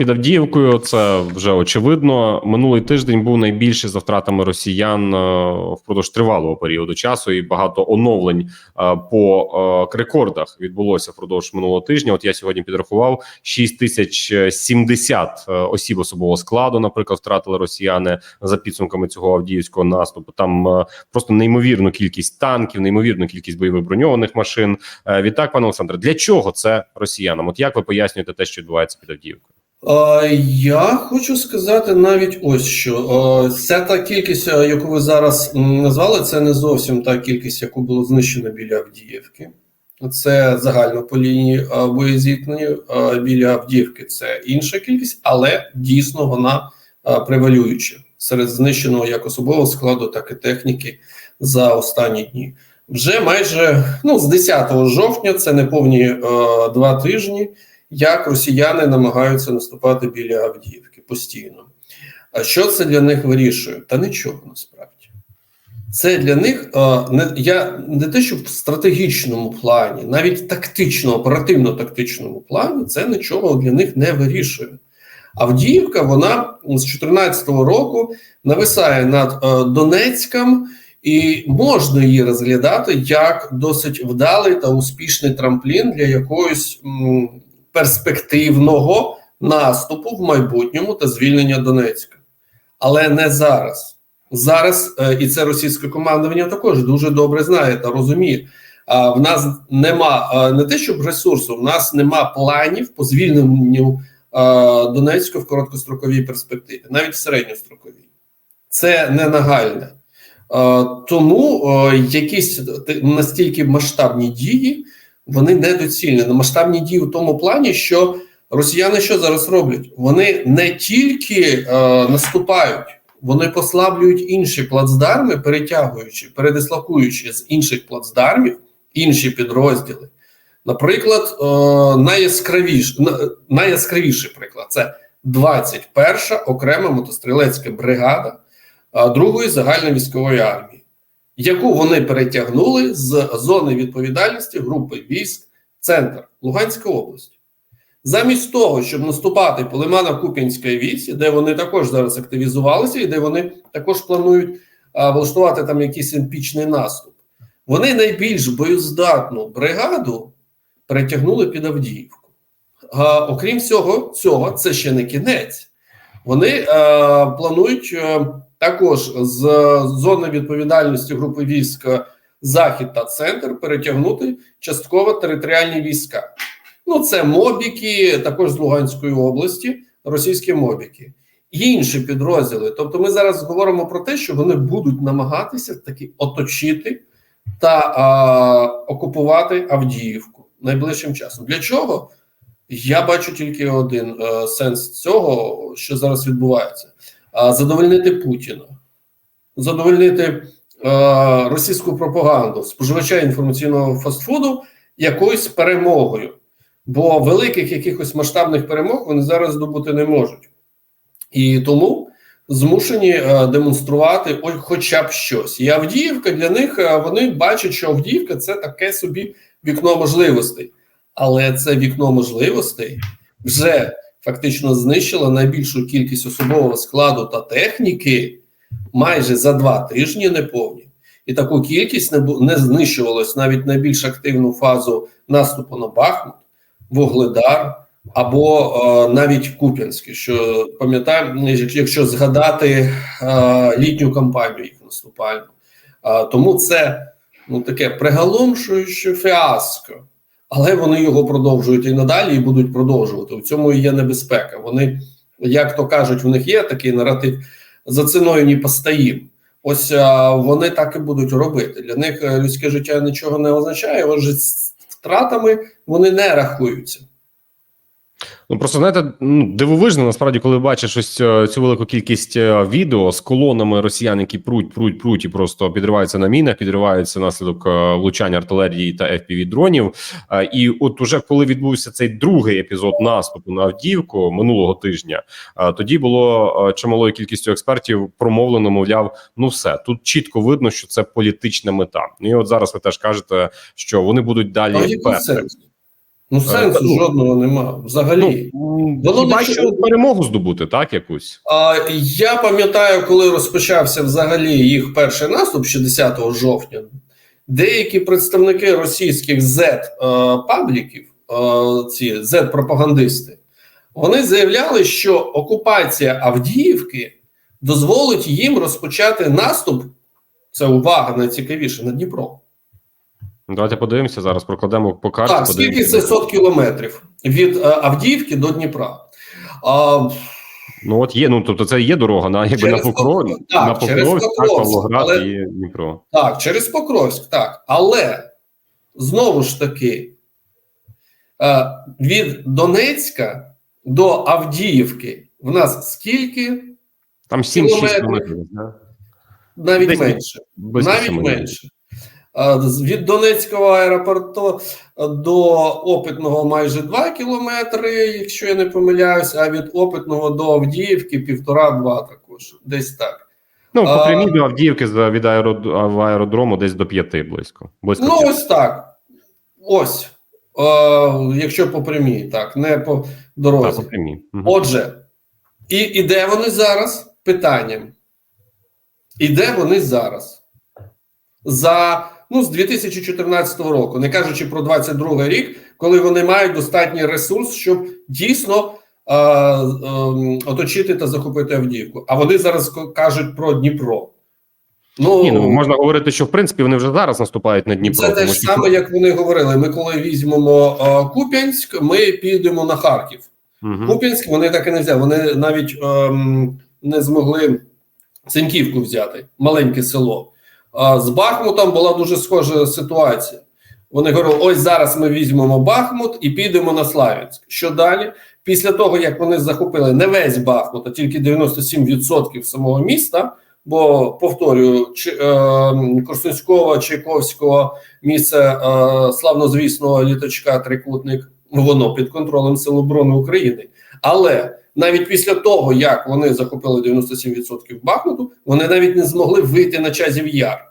Під Авдіївкою це вже очевидно. Минулий тиждень був найбільший за втратами росіян е, впродовж тривалого періоду часу, і багато оновлень е, по е, рекордах відбулося впродовж минулого тижня. От я сьогодні підрахував 6070 е, осіб особового складу. Наприклад, втратили росіяни за підсумками цього авдіївського наступу. Там просто неймовірну кількість танків, неймовірну кількість бойових броньованих машин. Відтак, пане Олександре, для чого це росіянам? От як ви пояснюєте те, що відбувається під Авдіївкою? Е, Я хочу сказати навіть ось що. Е, Ця та кількість, е, яку ви зараз назвали, це не зовсім та кількість, яку було знищено біля Авдіївки. Це загально по лінії боєзіткнення біля Авдіївки. Це інша кількість, але дійсно вона превалююча серед знищеного як особового складу, так і техніки за останні дні. Вже майже ну, з 10 жовтня, це не повні е, два тижні як росіяни намагаються наступати біля Авдіївки постійно. А що це для них вирішує? Та нічого насправді. Це для них е, не я не те, що в стратегічному плані, навіть тактично, оперативно-тактичному плані, це нічого для них не вирішує. Авдіївка, вона з 2014 року нависає над е, Донецьком, і можна її розглядати як досить вдалий та успішний трамплін для якоїсь м, перспективного наступу в майбутньому та звільнення Донецька. Але не зараз. Зараз е, і це російське командування також дуже добре знає та розуміє. А в нас нема е, не те, щоб ресурсу, в нас нема планів по звільненню е, Донецька в короткостроковій перспективі, навіть в середньостроковій. Це не нагальне. Тому якісь настільки масштабні дії вони недоцільні. На масштабні дії в тому плані, що росіяни що зараз роблять? Вони не тільки е, наступають, вони послаблюють інші плацдарми, перетягуючи, передислокуючи з інших плацдармів інші підрозділи. Наприклад, е, найяскравіш, найяскравіший приклад це 21-ша окрема мотострілецька бригада е, другої загальновійськової армії, яку вони перетягнули з зони відповідальності групи військ Центр Луганська область. Замість того, щоб наступати по Лимано-Куп'янській вісі, де вони також зараз активізувалися, і де вони також планують а, влаштувати там якийсь імпічний наступ, вони найбільш боєздатну бригаду перетягнули під Авдіївку. А, окрім всього, цього, це ще не кінець. Вони е, планують також з зони відповідальності групи військ Захід та Центр перетягнути частково територіальні війська. Ну, це мобіки, також з Луганської області, російські мобіки інші підрозділи. Тобто, ми зараз говоримо про те, що вони будуть намагатися таки оточити та а, окупувати Авдіївку найближчим часом. Для чого? Я бачу тільки один е, сенс цього, що зараз відбувається: а, задовольнити Путіна, задовольнити російську пропаганду, споживача інформаційного фастфуду якоюсь перемогою. Бо великих якихось масштабних перемог вони зараз здобути не можуть. І тому змушені демонструвати хоча б щось. І Авдіївка для них вони бачать, що Авдіївка це таке собі вікно можливостей. Але це вікно можливостей вже фактично знищило найбільшу кількість особового складу та техніки майже за два тижні неповні. І таку кількість не, не знищувалось навіть найбільш активну фазу наступу на Бахмут, Вугледар або е, навіть Куп'янське. Що пам'ятаємо, якщо згадати е, літню кампанію їх наступальну. Е, тому це ну таке приголомшуюче фіаско. Але вони його продовжують і надалі, і будуть продовжувати. У цьому і є небезпека. Вони, як то кажуть, в них є такий наратив за ціною не постоїм. Ось вони так і будуть робити. Для них е, людське життя нічого не означає. Отже, з втратами вони не рахуються. Ну просто знаєте, ну дивовижно насправді, коли бачиш ось е, цю велику кількість е, відео з колонами росіян, які пруть, пруть, пруть і просто підриваються на мінах, підриваються наслідок е, влучання артилерії та fpv дронів. І от уже коли відбувся цей другий епізод наступу на Авдіївку минулого тижня, тоді було чималою кількістю експертів промовлено, мовляв, ну все тут чітко видно, що це політична мета. І от зараз ви теж кажете, що вони будуть далі? Ну, сенсу ну, жодного нема. Взагалі. Ну, Володя, хіба що- перемогу здобути, так, якусь? А, я пам'ятаю, коли розпочався взагалі їх перший наступ 60 жовтня, деякі представники російських Z-пабліків, ці Z-пропагандисти, вони заявляли, що окупація Авдіївки дозволить їм розпочати наступ. Це увага найцікавіше на Дніпро. Ну, Давайте подивимося зараз, прокладемо по карті. Так, скільки це 100 кілометрів від е, Авдіївки до Дніпра? А, Ну от є, ну тобто це є дорога на якби Через на Покров, Покров- так, на через Покровськ, так, Павлоград але- і Дніпро. Так, через Покровськ, так. Але знову ж таки, е, від Донецька до Авдіївки в нас скільки? Там 7-6 Кілометри. кілометрів. Да? Навіть Десь менше. Навіть менше. Е, Від Донецького аеропорту е, до Опитного майже 2 кілометри, якщо я не помиляюсь, а від Опитного до Авдіївки півтора-два також. Десь так. Ну, по прямій до Авдіївки від аеродрому десь до 5 близько. близько Ну, п'яти. ось так. Ось. Е, якщо по прямій, так, не по Так, по прямій. Мгм. Отже, і, і де вони зараз? Питанням. І де вони зараз? За ну, з 2014 року, не кажучи про 22 рік, коли вони мають достатній ресурс, щоб дійсно е, е, оточити та захопити Авдіївку. А вони зараз кажуть про Дніпро. Ну, Ні, ну можна говорити, що в принципі вони вже зараз наступають на Дніпро. це те ж саме, як вони говорили. Ми коли візьмемо е, Куп'янськ, ми підемо на Харків. Мгм. Куп'янськ вони так і не взяли. Вони навіть ем, не змогли Цинківку взяти, маленьке село. А з Бахмутом була дуже схожа ситуація. Вони говорили: ось зараз ми візьмемо Бахмут і підемо на Славянськ. Що далі? Після того, як вони захопили не весь Бахмут, а тільки 97% самого міста. Бо повторюю, чи, е, Корсунського, Чайковського місце е, славнозвісного літачка Трикутник, воно під контролем Сил оборони України. Але навіть після того, як вони захопили 97% Бахмуту, вони навіть не змогли вийти на часів яр,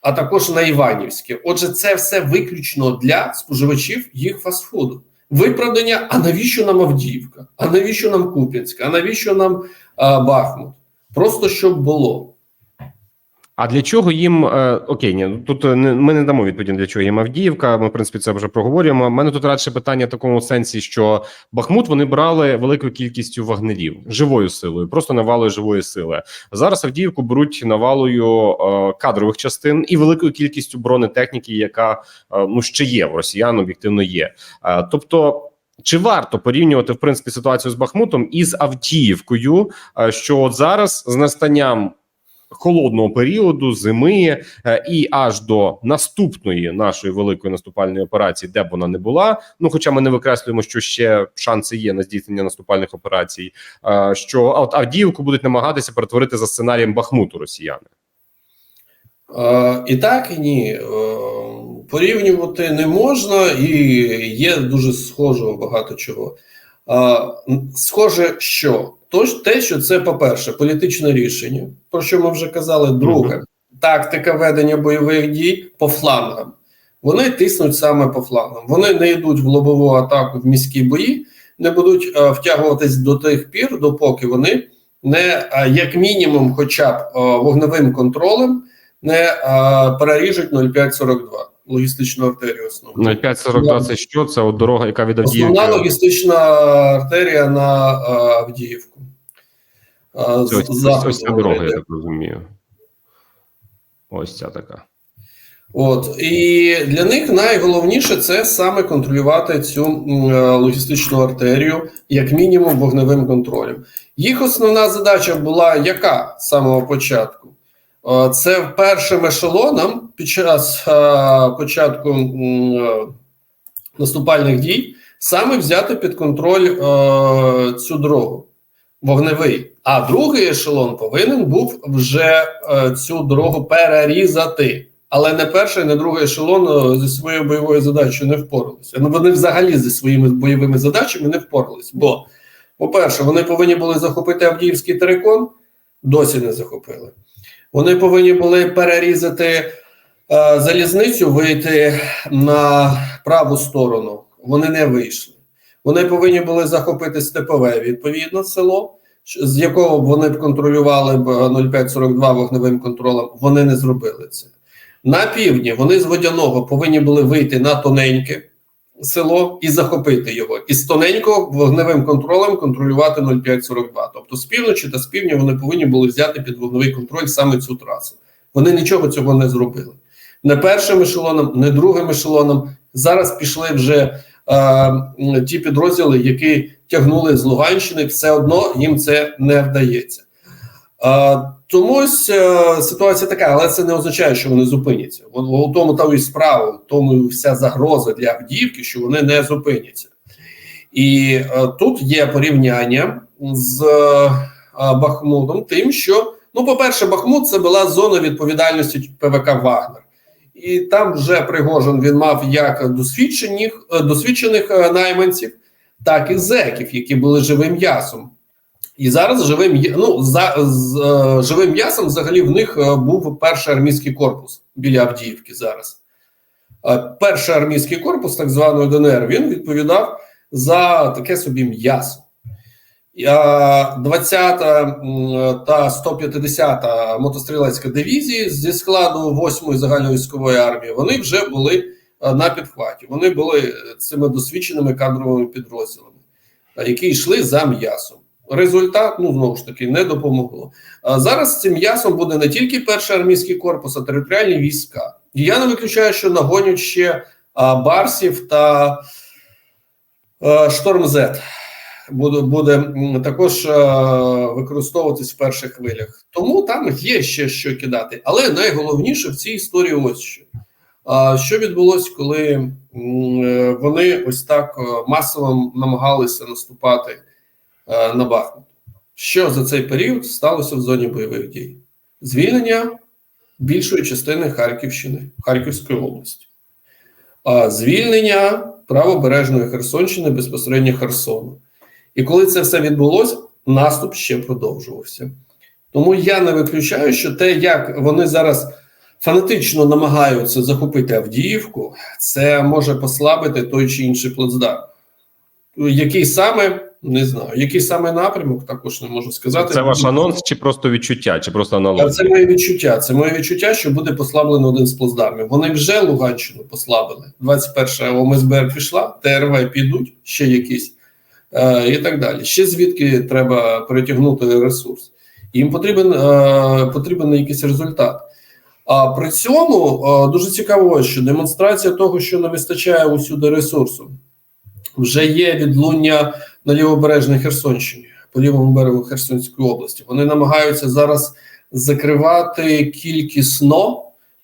а також на Іванівське. Отже, це все виключно для споживачів їх фастфуду. Виправдання: а навіщо нам Авдіївка? А навіщо нам Куп'янська? А навіщо нам а, Бахмут? Просто щоб було. А для чого їм е, окей, ні, ну, тут е, не, ми не дамо відповіді для чого їм Авдіївка. Ми в принципі це вже проговорюємо. У мене тут радше питання в такому сенсі, що Бахмут вони брали великою кількістю вагнерів живою силою, просто навалою живої сили. Зараз Авдіївку беруть навалою е, кадрових частин і великою кількістю бронетехніки, яка ну ще є в росіян, об'єктивно є. Тобто. Чи варто порівнювати в принципі ситуацію з Бахмутом із Авдіївкою? е, Що от зараз з настанням холодного періоду, зими е, і аж до наступної нашої великої наступальної операції, де б вона не була. Ну, хоча ми не викреслюємо, що ще шанси є на здійснення наступальних операцій, е, що от Авдіївку будуть намагатися перетворити за сценарієм Бахмуту росіяни. Е, І так, і ні. Порівнювати не можна, і є дуже схожого багато чого. Схоже, що Тож те, що це, по-перше, політичне рішення, про що ми вже казали. Друге, тактика ведення бойових дій по флангам. Вони тиснуть саме по флангам. Вони не йдуть в лобову атаку в міські бої, не будуть е, втягуватись до тих пір, допоки вони не е, як мінімум, хоча б е, вогневим контролем не е, переріжуть 0542 логістичну артерію основну. 0542 це що? Це от дорога, яка від Основна логістична артерія на Авдіївку. Ось, ця дорога, я так розумію. Ось ця така. От і для них найголовніше це саме контролювати цю е, логістичну артерію, як мінімум, вогневим контролем. Їх основна задача була яка з самого початку? Е, Це першим ешелоном під час е, початку наступальних дій саме взяти під контроль цю дорогу. Вогневий. А другий ешелон повинен був вже е, цю дорогу перерізати. Але не перший, не другий ешелон е, зі своєю бойовою задачею не впоралися. Ну вони взагалі зі своїми бойовими задачами не впоралися. Бо, по-перше, вони повинні були захопити Авдіївський терикон, досі не захопили. Вони повинні були перерізати е, залізницю, вийти на праву сторону Вони не вийшли. Вони повинні були захопити степове відповідно село, з якого б вони б контролювали б е, 0542 вогневим контролем. Вони не зробили це. На півдні вони з водяного повинні були вийти на тоненьке село і захопити його. І з тоненького вогневим контролем контролювати 0542. Тобто з півночі та з півдня вони повинні були взяти під вогневий контроль саме цю трасу. Вони нічого цього не зробили. Не першим ешелоном, не другим ешелоном. Зараз пішли вже е, ті підрозділи, які тягнули з Луганщини, все одно їм це не вдається. Е, тому е, ситуація така, але це не означає, що вони зупиняться. У, тому там і справа, в тому вся загроза для Авдіївки, що вони не зупиняться. І е, тут є порівняння з е, Бахмутом, тим, що, ну, по-перше, Бахмут це була зона відповідальності ПВК Вагнер. І там вже Пригожин він мав як досвідчених, е, досвідчених е, найманців, так і зеків, які були живим м'ясом. І зараз живим ну, за, з е, живим м'ясом взагалі в них був перший армійський корпус біля Авдіївки зараз. Перший армійський корпус, так званої ДНР, він відповідав за таке собі м'ясо. І, е, 20-та м, та 150-та мотострілецька дивізії зі складу 8-ї загальновійськової армії вони вже були е, на підхваті. Вони були цими досвідченими кадровими підрозділами, е, які йшли за м'ясом. Результат, ну знову ж таки, не допомогло. А зараз цим м'ясом буде не тільки перший армійський корпус, а територіальні війська. Я не виключаю, що нагонять ще а, Барсів та а, Шторм Зет. Буде, буде також а, використовуватись в перших хвилях. Тому там є ще що кидати. Але найголовніше в цій історії ось що. Що відбулося, коли е, вони ось так е, масово намагалися наступати е, на Бахмут? Що за цей період сталося в зоні бойових дій? Звільнення більшої частини Харківщини, Харківської області, звільнення правобережної Херсонщини безпосередньо Херсону. І коли це все відбулося, наступ ще продовжувався. Тому я не виключаю, що те, як вони зараз фанатично намагаються захопити Авдіївку, це може послабити той чи інший плацдарм. Який саме не знаю, який саме напрямок, також не можу сказати. Це ваш анонс, чи просто відчуття, чи просто аналогія? Це моє відчуття. Це моє відчуття, що буде послаблено один з плацдармів. Вони вже Луганщину послабили. 21 ОМСБР пішла, ТРВ підуть, ще якісь і так далі. Ще звідки треба перетягнути ресурс. Їм потрібен, е, потрібен якийсь результат. А при цьому е, дуже цікаво, що демонстрація того, що не вистачає усюди ресурсу, вже є відлуння на лівобережній Херсонщині, по лівому берегу Херсонської області. Вони намагаються зараз закривати кількісно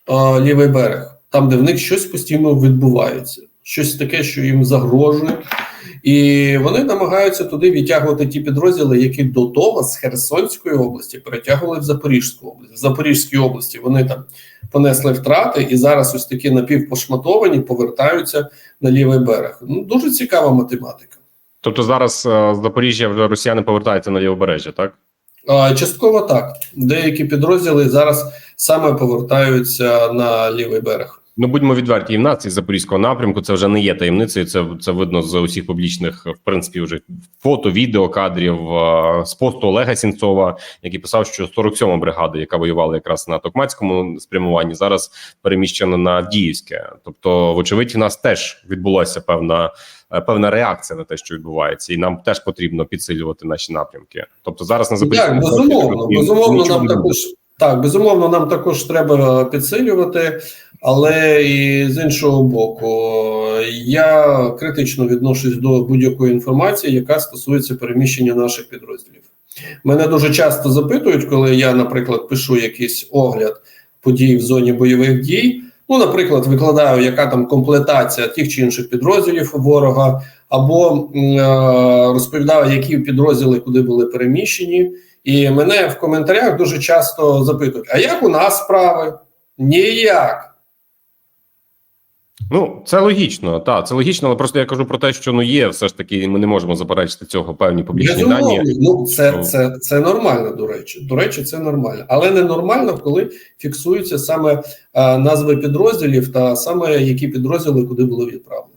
е, лівий берег, там, де в них щось постійно відбувається, щось таке, що їм загрожує. І вони намагаються туди відтягувати ті підрозділи, які до того з Херсонської області перетягували в Запорізьку область. В Запорізькій області вони там понесли втрати, і зараз ось такі напівпошматовані повертаються на лівий берег. Ну дуже цікава математика. Тобто зараз е, з Запоріжжя росіяни повертаються на лівобережжя, так? А, Частково так. Деякі підрозділи зараз саме повертаються на лівий берег. Ну будьмо відверті, і в нас із запорізького напрямку це вже не є таємницею. Це це видно з усіх публічних, в принципі, вже фото, відео кадрів е, з посту Олега Сінцова, який писав, що 47-ма бригада, яка воювала якраз на Токмацькому спрямуванні, зараз переміщена на Авдіївське. Тобто, вочевидь, у нас теж відбулася певна е, певна реакція на те, що відбувається, і нам теж потрібно підсилювати наші напрямки. Тобто, зараз на Так, безумовно, безумовно, нам також так, безумовно, нам також треба підсилювати, але і з іншого боку, я критично відношусь до будь-якої інформації, яка стосується переміщення наших підрозділів. Мене дуже часто запитують, коли я, наприклад, пишу якийсь огляд подій в зоні бойових дій. Ну, наприклад, викладаю, яка там комплектація тих чи інших підрозділів ворога, або е, розповідаю, які підрозділи куди були переміщені. І мене в коментарях дуже часто запитують: а як у нас справи? Ніяк. Ну, це логічно, так, це логічно, але просто я кажу про те, що ну є все ж таки, ми не можемо заперечити цього певні публічні дані. Ну це, це, це нормально, до речі. До речі, це нормально. Але не нормально, коли фіксуються саме е, назви підрозділів та саме які підрозділи куди були відправлені.